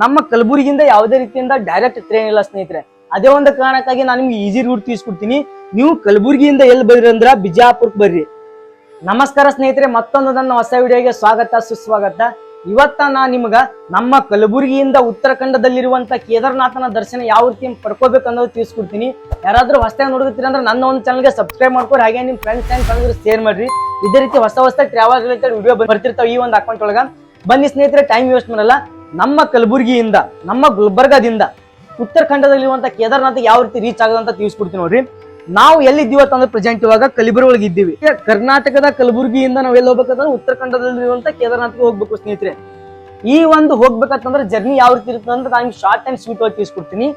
ನಮ್ಮ ಕಲಬುರಗಿಯಿಂದ ಯಾವುದೇ ರೀತಿಯಿಂದ ಡೈರೆಕ್ಟ್ ಟ್ರೈನ್ ಇಲ್ಲ ಸ್ನೇಹಿತರೆ. ಅದೇ ಒಂದು ಕಾರಣಕ್ಕಾಗಿ ನಾನು ನಿಮ್ಗೆ ಈಸಿ ರೂಟ್ ತಿಳಿಸ್ಕೊಡ್ತೀನಿ. ನೀವು ಕಲಬುರಗಿಯಿಂದ ಎಲ್ಲಿ ಬರ್ರಿ ಅಂದ್ರ ಬಿಜಾಪುರಕ್ಕೆ ಬರ್ರಿ. ನಮಸ್ಕಾರ ಸ್ನೇಹಿತರೆ, ಮತ್ತೊಂದು ನನ್ನ ಹೊಸ ವಿಡಿಯೋಗೆ ಸ್ವಾಗತ, ಸುಸ್ವಾಗತ. ಇವತ್ತ ನಾ ನಿಮ್ಗ ನಮ್ಮ ಕಲಬುರಗಿಯಿಂದ ಉತ್ತರಾಖಂಡದಲ್ಲಿರುವಂತ ಕೇದಾರನಾಥನ ದರ್ಶನ ಯಾವ ರೀತಿ ಪಡ್ಕೋಬೇಕು ಅನ್ನೋದು ತಿಳಿಸ್ಕೊಡ್ತೀನಿ. ಯಾರಾದ್ರೂ ಹೊಸದಾಗಿ ನೋಡುತ್ತೀರ ಅಂದ್ರೆ ನನ್ನ ಒಂದು ಚಾನಲ್ಗೆ ಸಬ್ಸ್ಕ್ರೈಬ್ ಮಾಡ್ಕೊರಿ ಹಾಗೆ ನಿಮ್ ಫ್ರೆಂಡ್ಸ್ ಅಂಡ್ ಫ್ಯಾಮಿಲಿ ಶೇರ್ ಮಾಡ್ರಿ. ಇದೇ ರೀತಿ ಹೊಸ ಹೊಸ ಟ್ರಾವೆಲ್ ರಿಲೇಟೆಡ್ ವಿಡಿಯೋ ಬರ್ತಿರ್ತಾವ ಈ ಒಂದು ಅಕೌಂಟ್ ಒಳಗ. ಬನ್ನಿ ಸ್ನೇಹಿತರೆ ಟೈಮ್ ವೇಸ್ಟ್ ಮಾಡಲ್ಲ. ನಮ್ಮ ಕಲಬುರಗಿಯಿಂದ, ನಮ್ಮ ಗುಲ್ಬರ್ಗಾದಿಂದ ಉತ್ತರಾಖಂಡದಲ್ಲಿರುವಂತಹ ಕೇದಾರನಾಥ ಯಾವ ರೀತಿ ರೀಚ್ ಆಗದಂತ ತಿಳಿಸ್ಕೊಡ್ತೀನಿ ನೋಡ್ರಿ. ನಾವು ಎಲ್ಲಿದ್ದೀವತ್ತ ಅಂದ್ರೆ ಪ್ರೆಸೆಂಟ್ ಇವಾಗ ಕಲಬುರಗಿ ಇದ್ದೀವಿ. ಕರ್ನಾಟಕದ ಕಲಬುರಗಿಯಿಂದ ನಾವು ಎಲ್ಲಿ ಹೋಗ್ಬೇಕಂದ್ರೆ ಉತ್ತರಾಖಂಡದಲ್ಲಿರುವಂತ ಕೇದಾರ್ನಾಥ್ಗೆ ಹೋಗ್ಬೇಕು ಸ್ನೇಹಿತರೆ. ಈ ಒಂದು ಹೋಗ್ಬೇಕಂತಂದ್ರೆ ಜರ್ನಿ ಯಾವ ರೀತಿ ಇರುತ್ತೆ ಅಂದ್ರೆ ನಾನು ಶಾರ್ಟ್ ಅಂಡ್ ಸ್ವೀಟ್ ಆಗಿ ತಿಳಿಸ್ಕೊಡ್ತೀನಿ.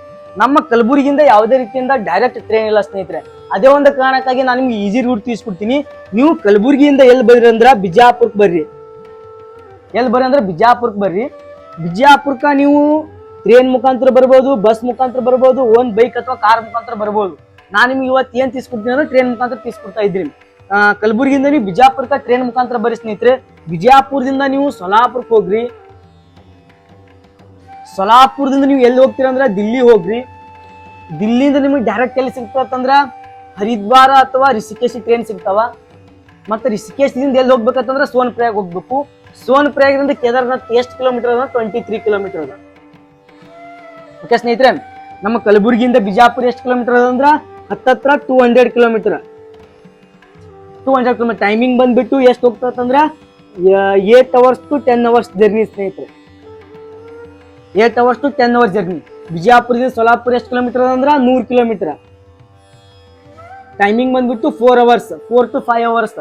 ನಮ್ಮ ಕಲಬುರಗಿಯಿಂದ ಯಾವುದೇ ರೀತಿಯಿಂದ ಡೈರೆಕ್ಟ್ ಟ್ರೈನ್ ಇಲ್ಲ ಸ್ನೇಹಿತರೆ. ಅದೇ ಒಂದು ಕಾರಣಕ್ಕಾಗಿ ನಾನು ನಿಮ್ಗೆ ಈಸಿ ರೂಟ್ ತಿಳಿಸ್ಕೊಡ್ತೀನಿ. ನೀವು ಕಲಬುರಗಿಯಿಂದ ಎಲ್ಲಿ ಬರ್ರಿ ಅಂದ್ರೆ ಬಿಜಾಪುರಕ್ಕೆ ಬರ್ರಿ. ಎಲ್ಲಿ ಬರ್ರಿ ಅಂದ್ರೆ ಬಿಜಾಪುರಕ್ಕೆ ಬರ್ರಿ. ಬಿಜಾಪುರಕ್ಕೆ ನೀವು ಟ್ರೇನ್ ಮುಖಾಂತರ ಬರ್ಬೋದು ಬಸ್ ಮುಖಾಂತರ ಬರ್ಬೋದು ಒಂದು ಬೈಕ್ ಅಥವಾ ಕಾರ್ ಮುಖಾಂತರ ಬರ್ಬೋದು. ನಾನು ನಿಮ್ಗೆ ಇವತ್ತು ಏನು ತೀಸ್ಕೊಡ್ತೀನಿ ಅಂದ್ರೆ ಟ್ರೇನ್ ಮುಖಾಂತರ ತೀಸ್ಕೊಡ್ತಾ ಇದ್ರಿ ಕಲಬುರಗಿಯಿಂದ ನೀವು ಬಿಜಾಪುರಕ್ಕೆ ಟ್ರೇನ್ ಮುಖಾಂತರ ಬರೀ ಸ್ನೇಹಿತರೆ ಬಿಜಾಪುರದಿಂದ ನೀವು ಸೊಲಾಪುರಕ್ಕೆ ಹೋಗ್ರಿ. ಸೊಲಾಪುರದಿಂದ ನೀವು ಎಲ್ಲಿ ಹೋಗ್ತೀರ ಅಂದ್ರೆ ದಿಲ್ಲಿ ಹೋಗ್ರಿ. ದಿಲ್ಲಿಯಿಂದ ನಿಮಗೆ ಡೈರೆಕ್ಟ್ ಎಲ್ಲಿ ಸಿಗ್ತದಂದ್ರೆ ಹರಿದ್ವಾರ ಅಥವಾ ರಿಷಿಕೇಶಿ ಟ್ರೇನ್ ಸಿಗ್ತಾವ. ಮತ್ತೆ ರಿಷಿಕೇಶದಿಂದ ಎಲ್ಲಿ ಹೋಗ್ಬೇಕಂತಂದ್ರೆ ಸೋನ್ ಪ್ರಯಾಗ್ ಹೋಗ್ಬೇಕು. ಸೋನ್ ಪ್ರಯಾಗದಿಂದ ಕೇದಾರ್ನಾಥ್ ಎಷ್ಟು ಕಿಲೋಮೀಟರ್ ಅದ? ಟ್ವೆಂಟಿ ತ್ರೀ ಕಿಲೋಮೀಟರ್ ಅದ. ಓಕೆ ಸ್ನೇಹಿತರೆ, ನಮ್ಮ ಕಲಬುರಗಿಯಿಂದ ಬಿಜಾಪುರ ಎಷ್ಟು ಕಿಲೋಮೀಟರ್ ಅದ ಅಂದ್ರ? ಹತ್ತತ್ರ two hundred kilometre two hundred kilometre timing ಬಂದ್ಬಿಟ್ಟು ಎಷ್ಟು ಹೋಗ್ತದಂದ್ರ eight hours to ten hours journey ಸ್ನೇಹಿತರೆ. Eight hours to ten hours journey ಬಿಜಾಪುರದಿಂದ Solapur ಎಷ್ಟು ಕಿಲೋಮೀಟರ್ ಅಂದ್ರ? ನೂರು ಕಿಲೋಮೀಟರ್ ಟೈಮಿಂಗ್ ಬಂದ್ಬಿಟ್ಟು four hours four to five hours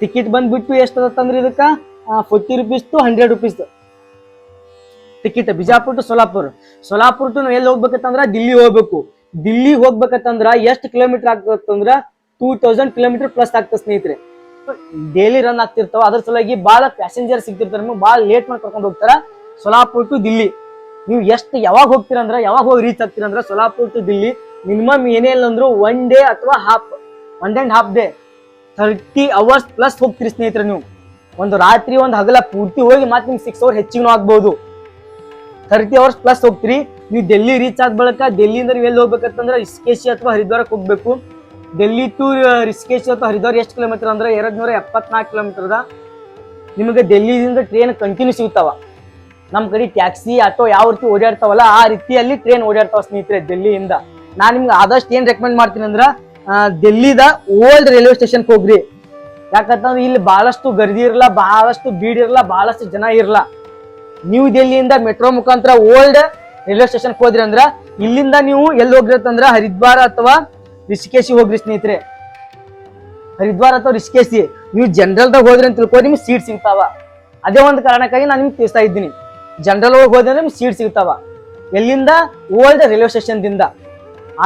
ticket ಬಂದ್ಬಿಟ್ಟು ಎಷ್ಟು ಅದತ್ತಂದ್ರೆ ಇದಕ್ಕ? Forty rupees to hundred rupees ticket Bijapur to Solapur. Solapur to ನಾವು ಎಲ್ಲಿ ಹೋಗ್ಬೇಕಂತಂದ್ರ? ದಿಲ್ಲಿ ಹೋಗ್ಬೇಕು. ದಿಲ್ಲಿ ಹೋಗ್ಬೇಕಂತಂದ್ರ ಎಷ್ಟು ಕಿಲೋಮೀಟರ್ ಆಗ್ತದಂದ್ರ? ಟೂ ತೌಸಂಡ್ ಕಿಲೋಮೀಟರ್ ಪ್ಲಸ್ ಆಗ್ತದೆ ಸ್ನೇಹಿತರೆ. ಡೈಲಿ ರನ್ ಆಗ್ತಿರ್ತಾವ. ಅದ್ರ ಸಲುವಾಗಿ ಭಾಳ ಪ್ಯಾಸೆಂಜರ್ ಸಿಗ್ತಿರ್ತಾರೆ. ನಮಗೆ ಭಾಳ ಲೇಟ್ ಮಾಡಿ ಕರ್ಕೊಂಡು ಹೋಗ್ತಾರ. ಸೋಲಾಪುರ್ ಟು ದಿಲ್ಲಿ. ನೀವು ಎಷ್ಟು ಯಾವಾಗ ಹೋಗ್ತೀರ ಅಂದ್ರೆ ಯಾವಾಗ ಹೋಗಿ ರೀಚ್ ಆಗ್ತೀರ ಅಂದ್ರೆ ಸೊಲಾಪುರ್ ಟು ದಿಲ್ಲಿ ಮಿನಿಮಮ್ ಏನೇ ಇಲ್ಲ ಅಂದ್ರು ಒನ್ ಡೇ ಅಥವಾ half one and half day thirty hours plus ಹೋಗ್ತೀರಿ ಸ್ನೇಹಿತರೆ ನೀವು. ಒಂದು ರಾತ್ರಿ ಒಂದು ಹಗಲ ಪೂರ್ತಿ ಹೋಗಿ ಮತ್ತೆ ನಿಮ್ಗೆ ಸಿಕ್ಸ್ ಅವರ್ ಹೆಚ್ಚಿಗೆ ಆಗ್ಬೋದು. ಥರ್ಟಿ ಅವರ್ಸ್ ಪ್ಲಸ್ ಹೋಗ್ತೀರಿ. ನೀವು ಡೆಲ್ಲಿ ರೀಚ್ ಆದ ಬಳಿಕ ಡೆಲ್ಲಿಯಿಂದ ನೀವು ಎಲ್ಲಿ ಹೋಗ್ಬೇಕಂತಂದ್ರೆ ರಿಸ್ಕೇಶಿ ಅಥವಾ ಹರಿದ್ವಾರಕ್ಕೆ ಹೋಗ್ಬೇಕು. ಡೆಲ್ಲಿ ಟು ರಿಸ್ಕೇಶಿ ಅಥವಾ ಹರಿದ್ವಾರ ಎಷ್ಟು ಕಿಲೋಮೀಟರ್ ಅಂದ್ರೆ ಎರಡ್ ನೂರ ಎಪ್ಪತ್ನಾಲ್ಕು ಕಿಲೋಮೀಟರ್ದ ನಿಮಗೆ ಡೆಲ್ಲಿದಿಂದ ಟ್ರೈನ್ ಕಂಟಿನ್ಯೂ ಸಿಗ್ತಾವ. ನಮ್ಮ ಕಡೆ ಟ್ಯಾಕ್ಸಿ ಆಟೋ ಯಾವ ರೀತಿ ಓಡಾಡ್ತಾವಲ್ಲ ಆ ರೀತಿಯಲ್ಲಿ ಟ್ರೈನ್ ಓಡಾಡ್ತಾವ ಸ್ನೇಹಿತರೆ ಡೆಲ್ಲಿಯಿಂದ ನಾನು ನಿಮ್ಗೆ ಆದಷ್ಟು ಏನು ರೆಕಮೆಂಡ್ ಮಾಡ್ತೀನಿ ಅಂದ್ರೆ ಡೆಲ್ಲಿದ ಓಲ್ಡ್ ರೈಲ್ವೆ ಸ್ಟೇಷನ್ಗೆ ಹೋಗ್ರಿ. ಯಾಕಂತಂದ್ರೆ ಇಲ್ಲಿ ಬಹಳಷ್ಟು ಗರ್ದಿ ಇರಲ್ಲ ಬಹಳಷ್ಟು ಬೀಡ್ ಇರಲ್ಲ ಬಹಳಷ್ಟು ಜನ ಇರಲ್ಲ ನ್ಯೂ ದೆಹಲಿಯಿಂದ ಮೆಟ್ರೋ ಮುಖಾಂತರ ಓಲ್ಡ್ ರೈಲ್ವೆ ಸ್ಟೇಷನ್ ಹೋದ್ರಿ ಅಂದ್ರ, ಇಲ್ಲಿಂದ ನೀವು ಎಲ್ಲಿ ಹೋಗ್ರಿ ಅಂತಂದ್ರ ಹರಿದ್ವಾರ ಅಥವಾ ರಿಷಿಕೇಶಿ ಹೋಗ್ರಿ ಸ್ನೇಹಿತರೆ. ಹರಿದ್ವಾರ ಅಥವಾ ರಿಷಿಕೇಶಿ, ನೀವು ಜನರಲ್ದಾಗ ಹೋದ್ರಿ ಅಂತ ತಿಳ್ಕೊ ನಿಮ್ಗೆ ಸೀಟ್ ಸಿಗ್ತಾವ. ಅದೇ ಒಂದು ಕಾರಣಕ್ಕಾಗಿ ನಾನು ನಿಮ್ಗೆ ತಿಳಿಸ್ತಾ ಇದ್ದೀನಿ. ಜನರಲ್ ಹೋಗಿ ಹೋದ್ರೆ ನಿಮ್ಗೆ ಸೀಟ್ ಸಿಗ್ತಾವ. ಎಲ್ಲಿಂದ? ಓಲ್ಡ್ ರೈಲ್ವೆ ಸ್ಟೇಷನ್ದಿಂದ.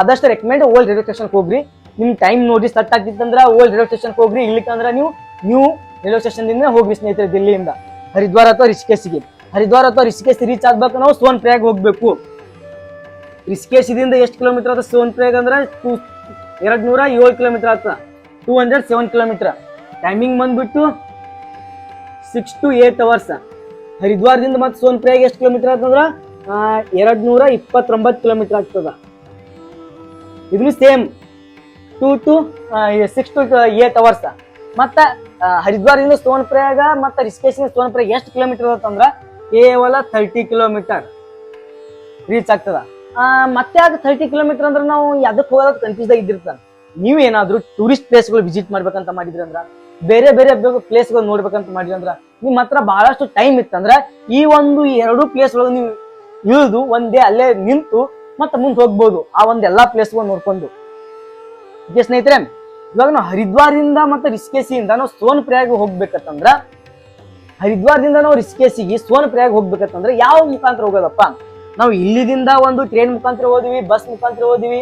ಆದಷ್ಟು ರೆಕಮೆಂಡ್ ಓಲ್ಡ್ ರೈಲ್ವೆ ಸ್ಟೇಷನ್ಗೆ ಹೋಗ್ರಿ. ನಿಮ್ ಟೈಮ್ ನೋಡಿ ಸಟ್ ಆಗ್ತಿತ್ತಂದ್ರ ಓಲ್ಡ್ ರೈಲ್ವೆ ಸ್ಟೇಷನ್ಗೆ ಹೋಗ್ರಿ ಇಲ್ಲಿಕಂದ್ರ ನೀವು ನ್ಯೂ ರೈಲ್ವೆ ಸ್ಟೇಷನ್ದಿಂದ ಹೋಗ್ರಿ ಸ್ನೇಹಿತರೆ ದಿಲ್ಲಿಯಿಂದ. ಹರಿದ್ವಾರ ಅಥವಾ ರಿಷಿಕೇಶಿಗೆ. ಹರಿದ್ವಾರ ಅಥವಾ ರಿಷಿಕೇಶ್ ರೀಚ್ ಆಗ್ಬೇಕು ನಾವು ಸೋನ್ ಪ್ರಯಾಗ್ ಹೋಗ್ಬೇಕು. ರಿಷಿಕೇಶದಿಂದ ಎಷ್ಟು ಕಿಲೋಮೀಟರ್ ಆತ? ಸೋನ್ ಪ್ರಯಾಗ್ ಅಂದ್ರೆ ಟೂ ಎರಡ್ ನೂರ ಏಳು ಕಿಲೋಮೀಟರ್ ಆತ. Two hundred seven kilometre timing ಬಂದ್ಬಿಟ್ಟು ಸಿಕ್ಸ್ ಟು ಏಟ್ ಅವರ್ಸ್ ಹರಿದ್ವಾರದಿಂದ ಮತ್ತೆ ಸೋನ್ ಪ್ರಯಾಗ್ ಎಷ್ಟು ಕಿಲೋಮೀಟರ್ ಆತಂದ್ರ? ಎರಡ್ ನೂರ ಇಪ್ಪತ್ತೊಂಬತ್ತು ಕಿಲೋಮೀಟರ್ ಆಗ್ತದ. ಇದನ್ನು same two to six to eight hours ಮತ್ತ ಹರಿದ್ವಾರದಿಂದ ಸೋನ್ ಪ್ರಯಾಗ ಮತ್ತ ರಿಸ್ಕೇಶನ್ ಸೋನ್ ಪ್ರಯಾಗ ಎಷ್ಟು ಕಿಲೋಮೀಟರ್ ಅಂತಂದ್ರ ಕೇವಲ ಥರ್ಟಿ ಕಿಲೋಮೀಟರ್ ರೀಚ್ ಆಗ್ತದ. ಮತ್ತೆ ಅದು ಥರ್ಟಿ ಕಿಲೋಮೀಟರ್ ಅಂದ್ರೆ ನಾವು ಅದಕ್ಕೆ ಹೋಗೋದು ಕನ್ಫ್ಯೂಸ್ ಆಗಿದ್ದಿರ್ತಾನೆ ನೀವು ಏನಾದ್ರು ಟೂರಿಸ್ಟ್ ಪ್ಲೇಸ್ಗಳು ವಿಸಿಟ್ ಮಾಡ್ಬೇಕಂತ ಮಾಡಿದ್ರಿ ಅಂದ್ರ, ಬೇರೆ ಬೇರೆ ಪ್ಲೇಸ್ಗಳು ನೋಡ್ಬೇಕಂತ ಮಾಡಿದ್ರಿ ಅಂದ್ರ ನಿಮ್ಮ ಹತ್ರ ಬಹಳಷ್ಟು ಟೈಮ್ ಇತ್ತಂದ್ರ ಈ ಒಂದು ಎರಡು ಪ್ಲೇಸ್ ಒಳಗೆ ನೀವು ಇಳಿದು ಒಂದೇ ಅಲ್ಲೇ ನಿಂತು ಮತ್ತೆ ಮುಂದೆ ಹೋಗ್ಬೋದು. ಆ ಒಂದೆಲ್ಲಾ ಪ್ಲೇಸ್ಗಳು ನೋಡ್ಕೊಂಡು. ಓಕೆ ಸ್ನೇಹಿತರೆ, ಇವಾಗ ನಾವು ಹರಿದ್ವಾರದಿಂದ ಮತ್ತೆ ರಿಸ್ಕೇಸಿಯಿಂದ ನಾವು ಸೋನ್ ಪ್ರಯಾಗ ಹೋಗ್ಬೇಕಂತಂದ್ರ ಹರಿದ್ವಾರದಿಂದ ನಾವು ರಿಸ್ಕೇಸಿಗೆ ಸೋನ್ ಪ್ರಯಾಗ ಹೋಗ್ಬೇಕಂತಂದ್ರೆ ಯಾವ ಮುಖಾಂತರ ಹೋಗೋದಪ್ಪ? ನಾವು ಇಲ್ಲಿದಿಂದ ಒಂದು ಟ್ರೈನ್ ಮುಖಾಂತರ ಹೋದ್ವಿ ಬಸ್ ಮುಖಾಂತರ ಹೋದ್ವಿ,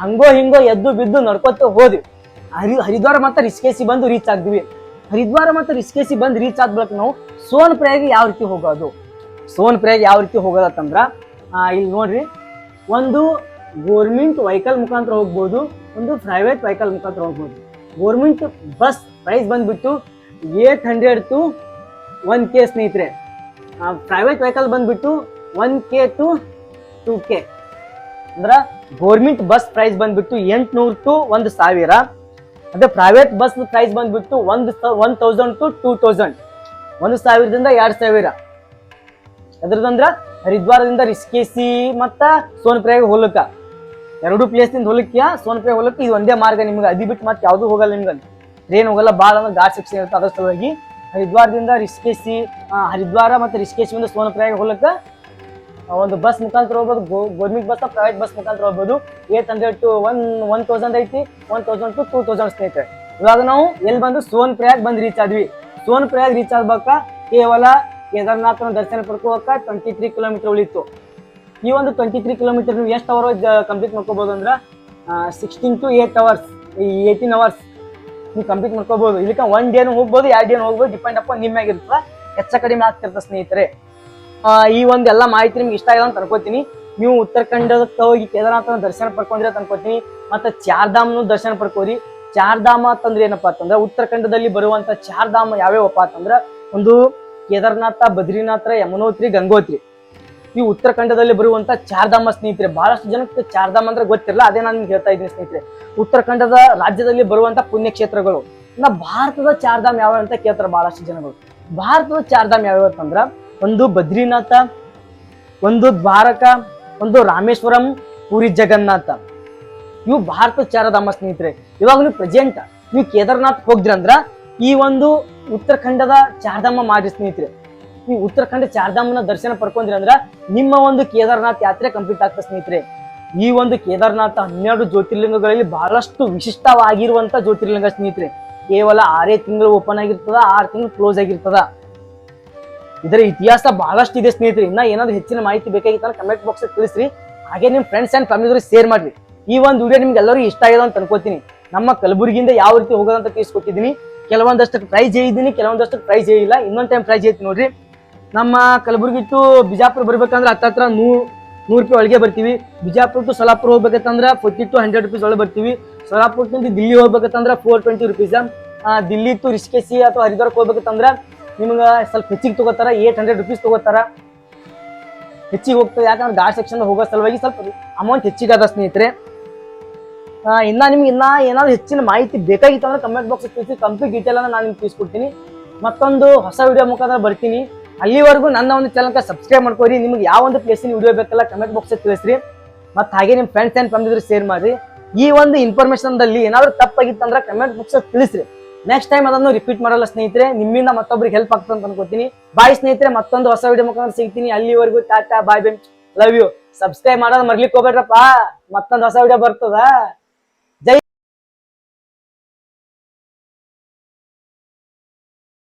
ಹಂಗೋ ಹಿಂಗೋ ಎದ್ದು ಬಿದ್ದು ನಡ್ಕೊತ ಹೋದ್ವಿ. ಹರಿ, ಹರಿದ್ವಾರ ಮತ್ತೆ ರಿಸ್ಕೇಸಿ ಬಂದು ರೀಚ್ ಆಗ್ದ್ವಿ. ಹರಿದ್ವಾರ ಮತ್ತೆ ರಿಸ್ಕೇಸಿ ಬಂದು ರೀಚ್ ಆದ ಬಳಿಕ ನಾವು ಸೋನ್ ಪ್ರಯಾಗ ಯಾವ ರೀತಿ ಹೋಗೋದು? ಸೋನ್ ಪ್ರಯಾಗ ಯಾವ ರೀತಿ ಹೋಗೋದಂತಂದ್ರ ಇಲ್ಲಿ ನೋಡ್ರಿ, ಒಂದು ಗೋರ್ಮೆಂಟ್ ವೆಹಿಕಲ್ ಮುಖಾಂತರ ಹೋಗ್ಬೋದು ಒಂದು ಪ್ರೈವೇಟ್ ವೆಹಿಕಲ್ ಮುಖಾಂತರ ಹೋಗ್ಬೋದು ಗೋರ್ಮೆಂಟ್ ಬಸ್ ಪ್ರೈಸ್ ಬಂದ್ಬಿಟ್ಟು eight hundred to one K ಸ್ನೇಹಿತರೆ. ಪ್ರೈವೇಟ್ ವೆಹಿಕಲ್ ಬಂದ್ಬಿಟ್ಟು one K to two K ಅಂದ್ರೆ ಗೋರ್ಮೆಂಟ್ ಬಸ್ ಪ್ರೈಸ್ ಬಂದ್ಬಿಟ್ಟು ಎಂಟುನೂರು ಟು ಒಂದು ಸಾವಿರ. ಅದೇ ಪ್ರೈವೇಟ್ ಬಸ್ ಪ್ರೈಸ್ ಬಂದ್ಬಿಟ್ಟು ಒಂದು one thousand to two thousand ಒಂದು ಸಾವಿರದಿಂದ ಎರಡು ಸಾವಿರ. ಅದ್ರದ್ದಂದ್ರೆ ಹರಿದ್ವಾರದಿಂದ ರಿಸ್ಕೇಸಿ ಮತ್ತು ಸೋನ್ಪ್ರಯಾಗ ಹೋಲಕ್ಕ ಎರಡು ಪ್ಲೇಸ್ನಿಂದ ಹೋಲಕ್ಕಿಯ? ಸೋನ್ಪ್ರಿಯಾಗ ಹೊಲಕ್ಕೆ? ಇದು ಒಂದೇ ಮಾರ್ಗ ನಿಮ್ಗೆ ಅದಿ ಬಿಟ್ಟು ಮತ್ತೆ ಯಾವ್ದು ಹೋಗಲ್ಲ ನಿಮ್ಗೆ ಟ್ರೈನ್ ಹೋಗಲ್ಲ ಭಾಳ ಅಂದ್ರೆ ಘಾಟ್ ಸೆಕ್ಷನ್ ಇರುತ್ತೆ ಅದರ ಸಲುವಾಗಿ. ಹರಿದ್ವಾರದಿಂದ ರಿಷ್ಕೇಶಿ ಹರಿದ್ವಾರ ಮತ್ತೆ ರಿಷಿಕೇಶಿಯಿಂದ ಸೋನ್ಪ್ರಿಯಾಗ ಹೋಗ್ಲಿಕ್ಕೆ ಒಂದು ಬಸ್ ಮುಖಾಂತರ ಹೋಗ್ಬೋದು. ಗೋರ್ಮೆಂಟ್ ಬಸ್ ಪ್ರೈವೇಟ್ ಬಸ್ ಮುಖಾಂತರ ಹೋಗ್ಬೋದು. Eight hundred to one one thousand ಐತಿ. One thousand to two thousand ಸ್ನೇಹಿತರೆ. ಇವಾಗ ನಾವು ಎಲ್ಲಿ ಬಂದು ಸೋನ್ ಪ್ರಯಾಗ್ ಬಂದು ರೀಚ್ ಆದ್ವಿ. ಸೋನ್ ಪ್ರಯಾಗ್ ರೀಚ್ ಆಗ್ಬೇಕಾ ಕೇವಲ ಕೇದಾರ್ನಾಥನ ದರ್ಶನ ಪಡ್ಕೋಬೇಕ ಟ್ವೆಂಟಿ ತ್ರೀ ಕಿಲೋಮೀಟರ್ ಉಳಿತು ಈ ಒಂದು ಟ್ವೆಂಟಿ ತ್ರೀ ಕಿಲೋಮೀಟರ್ ನೀವು ಎಷ್ಟು ಅವರ್ ಕಂಪ್ಲೀಟ್ ಮಾಡ್ಕೋಬಹುದು ಅಂದ್ರೆ sixteen to eight hours eighteen hours ನೀವು ಕಂಪ್ಲೀಟ್ ಮಾಡ್ಕೋಬಹುದು ಇದಕ್ಕೆ ಒನ್ ಡೇನು ಹೋಗ್ಬೋದು, ಎರಡು ಡೇನು ಹೋಗ್ಬೋದು ಡಿಪೆಂಡ್ ಅಪ್ಪ ನಿಮ್ಮಾಗಿರ್ತದೆ ಹೆಚ್ಚ ಕಡಿಮೆ ಆಗ್ತಿರ್ತದೆ ಸ್ನೇಹಿತರೆ. ಈ ಒಂದು ಎಲ್ಲ ಮಾಹಿತಿ ನಿಮ್ಗೆ ಇಷ್ಟ ಆಗಿದೆ ಅಂತ ಅನ್ಕೋತೀನಿ. ನೀವು ಉತ್ತರಾಖಂಡಕ್ಕೆ ಹೋಗಿ ಕೇದಾರನಾಥನ ದರ್ಶನ ಪಡ್ಕೊಂಡ್ರೆ ಅಂತ ಅನ್ಕೋತೀನಿ. ಮತ್ತೆ ಚಾರ್ಧಾಮ್ನು ದರ್ಶನ ಪಡ್ಕೋರಿ. ಚಾರ್ಧಾಮ ಅಂತಂದ್ರೆ ಏನಪ್ಪಾ ಅಂತಂದ್ರೆ ಉತ್ತರಾಖಂಡದಲ್ಲಿ ಬರುವಂತ ಚಾರ್ಧಾಮ ಯಾವ್ಯಾವಪ್ಪ ಅಂತಂದ್ರೆ ಒಂದು ಕೇದಾರನಾಥ, ಬದ್ರಿನಾಥ, ಯಮುನೋತ್ರಿ, ಗಂಗೋತ್ರಿ. ಈ ಉತ್ತರಾಖಂಡದಲ್ಲಿ ಬರುವಂತ ಚಾರ್ಧಾಮ ಸ್ನೇಹಿತರೆ, ಬಹಳಷ್ಟು ಜನಕ್ಕೆ ಚಾರ್ಧಾಮ ಅಂದ್ರೆ ಗೊತ್ತಿರಲ್ಲ, ಅದೇ ನಾನು ಹೇಳ್ತಾ ಇದ್ದೀನಿ ಸ್ನೇಹಿತರೆ. ಉತ್ತರಾಖಂಡದ ರಾಜ್ಯದಲ್ಲಿ ಬರುವಂತ ಪುಣ್ಯಕ್ಷೇತ್ರಗಳು ನಾ ಭಾರತದ ಚಾರ್ಧಾಮ್ ಯಾವ ಅಂತ ಕೇಳ್ತಾರೆ ಬಹಳಷ್ಟು ಜನಗಳು. ಭಾರತದ ಚಾರ್ಧಾಮ್ ಯಾವ್ಯಾವ ಅಂತಂದ್ರ, ಒಂದು ಬದ್ರಿನಾಥ, ಒಂದು ದ್ವಾರಕ, ಒಂದು ರಾಮೇಶ್ವರಂ, ಪುರಿ ಜಗನ್ನಾಥ. ಇವು ಭಾರತ ಚಾರಧಾಮ ಸ್ನೇಹಿತರೆ. ಇವಾಗ ನೀವು ಪ್ರೆಸೆಂಟ್ ನೀವು ಕೇದಾರ್ನಾಥ್ ಹೋಗಿದ್ರಂದ್ರ ಈ ಒಂದು ಉತ್ತರಾಖಂಡದ ಚಾರ್ಧಾಮ ಮಾಡಿ ಸ್ನೇಹಿತರೆ. ನೀವು ಉತ್ತರಾಖಂಡ ಚಾರ್ಧಾಮನ ದರ್ಶನ ಪಡ್ಕೊಂಡ್ರಿ ಅಂದ್ರ ನಿಮ್ಮ ಒಂದು ಕೇದಾರನಾಥ ಯಾತ್ರೆ ಕಂಪ್ಲೀಟ್ ಆಗ್ತದೆ ಸ್ನೇಹಿತರೆ. ಈ ಒಂದು ಕೇದಾರನಾಥ ಹನ್ನೆರಡು ಜ್ಯೋತಿರ್ಲಿಂಗಗಳಲ್ಲಿ ಬಹಳಷ್ಟು ವಿಶಿಷ್ಟವಾಗಿರುವಂತ ಜ್ಯೋತಿರ್ಲಿಂಗ ಸ್ನೇಹಿತರೆ. ಕೇವಲ ಆರೇ ತಿಂಗಳು ಓಪನ್ ಆಗಿರ್ತದ, ಆರು ತಿಂಗಳು ಕ್ಲೋಸ್ ಆಗಿರ್ತದ. ಇದರ ಇತಿಹಾಸ ಬಹಳಷ್ಟು ಇದೆ ಸ್ನೇಹಿತರೆ. ಇನ್ನ ಏನಾದ್ರು ಹೆಚ್ಚಿನ ಮಾಹಿತಿ ಬೇಕಾಗಿತ್ತು ಕಮೆಂಟ್ ಬಾಕ್ಸ್ ತಿಳಿಸ್ರಿ. ಹಾಗೆ ನಿಮ್ ಫ್ರೆಂಡ್ಸ್ ಅಂಡ್ ಫ್ಯಾಮಿಲಿ ಶೇರ್ ಮಾಡ್ರಿ. ಈ ಒಂದು ವಿಡಿಯೋ ನಿಮ್ಗೆ ಎಲ್ಲರಿಗೂ ಇಷ್ಟ ಆಗಿದೆ ಅಂತ ಅನ್ಕೋತೀನಿ. ನಮ್ಮ ಕಲಬುರಗಿಯಿಂದ ಯಾವ ರೀತಿ ಹೋಗೋದಂತ ತಿಳಿಸ್ಕೊಟ್ಟಿದ್ದೀನಿ. ಕೆಲವೊಂದಷ್ಟು ಪ್ರೈಸ್ ಹೇಳಿದ್ದೀನಿ, ಕೆಲವೊಂದಷ್ಟು ಪ್ರೈಸ್ ಹೇಳಿಲ್ಲ. ಇನ್ನೊಂದ್ ಟೈಮ್ ಪ್ರೈಸ್ ಐತಿ ನೋಡ್ರಿ. ನಮ್ಮ ಕಲಬುರಗಿ ಟು ಬಿಜಾಪುರ ಬರ್ಬೇಕಂದ್ರೆ ಹತ್ತತ್ರ ನೂರ್ ನೂರು ರೂಪಾಯಿ ಒಳಗೆ ಬರ್ತೀವಿ. ಬಿಜಾಪುರ ಟು ಸೊಲಾಪುರ ಹೋಗ್ಬೇಕಂದ್ರೆ ಫೋರ್ಟಿ ಟು ಹಂಡ್ರೆಡ್ ರುಪೀಸ್ ಒಳಗೆ ಬರ್ತೀವಿ. ಸೊಲಾಪುರ ಟು ದಿಲ್ಲಿ ಹೋಗ್ಬೇಕಂದ್ರೆ four twenty rupees Delhi to Rishikesh ಅಥವಾ ಹರಿದ್ವಾರಕ್ಕೆ ಹೋಗ್ಬೇಕಂದ್ರೆ ನಿಮ್ಗೆ ಸ್ವಲ್ಪ ಹೆಚ್ಚಿಗೆ ತಗೋತಾರ ಏಟ್ ಹಂಡ್ರೆಡ್ ರುಪೀಸ್ ತಗೋತಾರ. ಹೆಚ್ಚಿಗೆ ಹೋಗ್ತದೆ, ಯಾಕಂದ್ರೆ ಗಾಡ್ ಸೆಕ್ಷನ್ ಹೋಗೋ ಸಲುವಾಗಿ ಸ್ವಲ್ಪ ಅಮೌಂಟ್ ಹೆಚ್ಚಿಗೆ ಅದ ಸ್ನೇಹಿತರೆ. ಇನ್ನ ನಿಮ್ಗೆ ಇನ್ನ ಏನಾದ್ರು ಹೆಚ್ಚಿನ ಮಾಹಿತಿ ಬೇಕಾಗಿತ್ತು ಅಂದ್ರೆ ಕಮೆಂಟ್ ಬಾಕ್ಸ್ ತಿಳಿಸಿ ಕಂಪ್ಲೀಟ್ ಡೀಟೇಲ್ ಅನ್ನ ನಾನು ನಿಮ್ಗೆ ತಿಳಿಸ್ಕೊಡ್ತೀನಿ. ಮತ್ತೊಂದು ಹೊಸ ವಿಡಿಯೋ ಮುಖಾಂತರ ಬರ್ತೀನಿ. ಅಲ್ಲಿವರೆಗೂ ನನ್ನ ಒಂದು ಚಾನಲ್ಗೆ ಸಬ್ಸ್ಕ್ರೈಬ್ ಮಾಡ್ಕೊರಿ ನಿಮ್ಗೆ ಯಾವ ಒಂದು ಪ್ಲೇಸಿನ ವಿಡಿಯೋ ಬೇಕಲ್ಲ ಕಮೆಂಟ್ ಬಾಕ್ಸ್ ತಿಳಿಸ್ರಿ. ಮತ್ತೆ ಹಾಗೆ ನಿಮ್ಮ ಫ್ರೆಂಡ್ಸ್ ಆ್ಯಂಡ್ ಫ್ಯಾಮಿಲಿ ಶೇರ್ ಮಾಡಿ ಈ ಒಂದು ಇನ್ಫಾರ್ಮೇಶನ್ ದಲ್ಲಿ ಏನಾದ್ರು ತಪ್ಪಾಗಿತ್ತಂದ್ರೆ ಕಮೆಂಟ್ ಬಾಕ್ಸ್ ತಿಳಿಸ್ರಿ. ನೆಕ್ಸ್ಟ್ ಟೈಮ್ ಅದನ್ನು ರಿಪೀಟ್ ಮಾಡಲ್ಲ ಸ್ನೇಹಿತರೆ, ನಿಮ್ಮಿಂದ ಮತ್ತೊಬ್ರಿಗೆ ಹೆಲ್ಪ್ ಆಗ್ತದೆ ಅಂತ ಅನ್ಕೋತೀನಿ. ಬಾಯ್ ಸ್ನೇಹಿತರೆ, ಮತ್ತೊಂದು ಹೊಸ ವಿಡಿಯೋ ಮುಖಾಂತರ ಸಿಗ್ತೀನಿ. ಅಲ್ಲಿವರೆಗೂ ಟಾಟಾ ಬಾಯ್ ಬೆನ್ ಲವ್ ಯು ಸಬ್ಸ್ಕ್ರೈಬ್ ಮಾಡೋದು ಮರ್ಲಿಕ್ಕೆ ಹೋಗ್ಬೇಡ್ರಪ್ಪ. ಮತ್ತೊಂದು ಹೊಸ ವಿಡಿಯೋ ಬರ್ತದ.